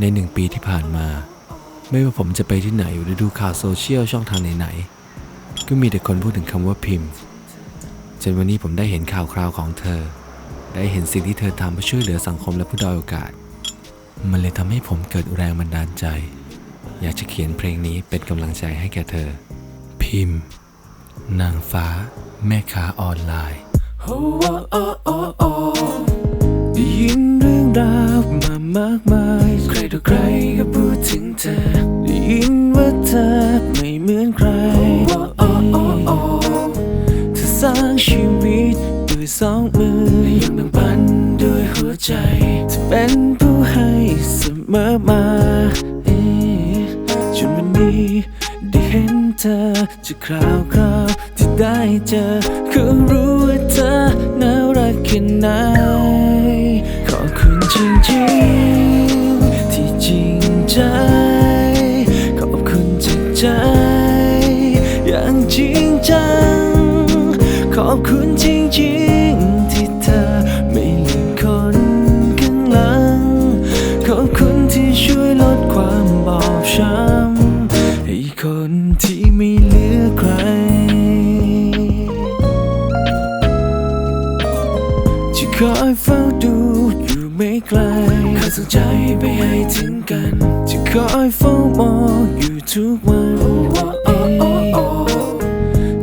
ในหนึ่งปีที่ผ่านมา ไม่ว่าผมจะไปที่ไหนหรือดูข่าวโซเชียลช่องทางไหนๆก็มีแต่คนพูดถึงคำว่าพิมพ์จนวันนี้ผมได้เห็นข่าวคราวของเธอ ได้เห็นสิ่งที่เธอทำเพื่อช่วยเหลือสังคมและผู้ด้อยโอกาส มันเลยทำให้ผมเกิดแรงบันดาลใจ อยากจะเขียนเพลงนี้เป็นกำลังใจให้แก่เธอ พิมพ์ นางฟ้า แม่ค้าออนไลน์ได้ยินเรื่องราว มากมาย ใครต่อใครก็พูดถึงเธอ ได้ยินว่าเธอไม่เหมือนใครเธอสร้างชีวิตด้วยสองมือยังแบ่งปันด้วยหัวใจเธอเป็นผู้ให้เสมอมาจนวันนี้ได้เห็นเธอจากคราวคราวที่ได้เจอก็รู้ว่าเธอน่ารักแค่ไหนขอบคุณจริงๆที่จริง ใจ ขอบคุณจากใจ อย่างจริงจัง ขอบคุณจริงๆที่เธอไม่ลืมคนข้างหลัง ขอบคุณที่ช่วยลดความบอบช้ำให้คนที่ไม่เหลือใครจะคอยเฝ้าดูอยู่ไม่ไกลคอยส่งใจไปให้ถึงกัน คอยเฝ้ามองอยู่ทุกวันเอ้ย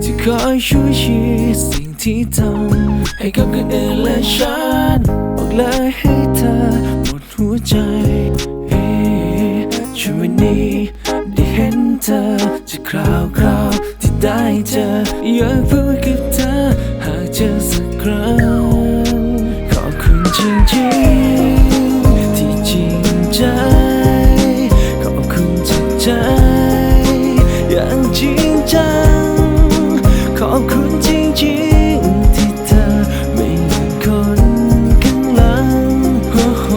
จะคอยช่วยชี้สิ่งที่ทำให้กับคนอื่นและฉันบอกลยให้เธอหมดหัวใจช่วงวันนี้ได้เห็นเธอจากคราวคราวที่ได้เจออยากพูดกับเธอหากเจอสักครั้ง จริงที่เธอไม่ลืมคนข้างหลังโอ้โห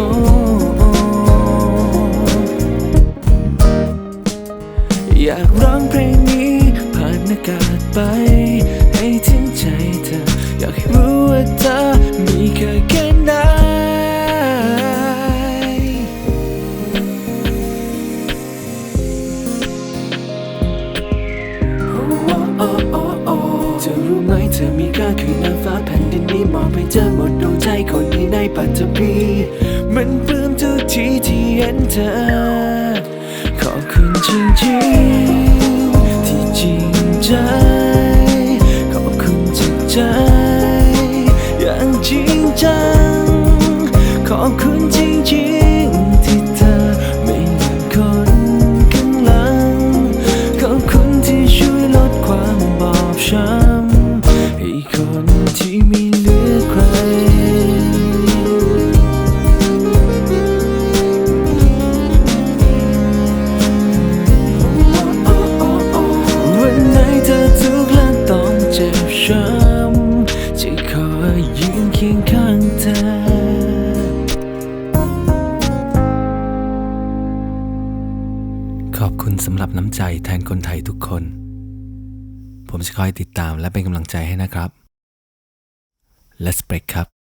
อยากร้องเพลงนี้ ผ่านอากาศไป ให้ถึงใจเธอ อยากให้รู้ว่าเธอมีค่าแค่ไหนเธอรู้ไหมเธอมีค่าคือนางฟ้าแผ่นดินนี้มอบให้เธอหมดดวงใจคนนี้ในปัตตภีมันปลื้มทุกทีที่เห็นเธอ ขอบคุณจริง อบคุณสำหรับน้ำใจแทนคนไทยทุกคน ผมจะคอยติดตามและเป็นกำลังใจให้นะครับ Let's break ครับ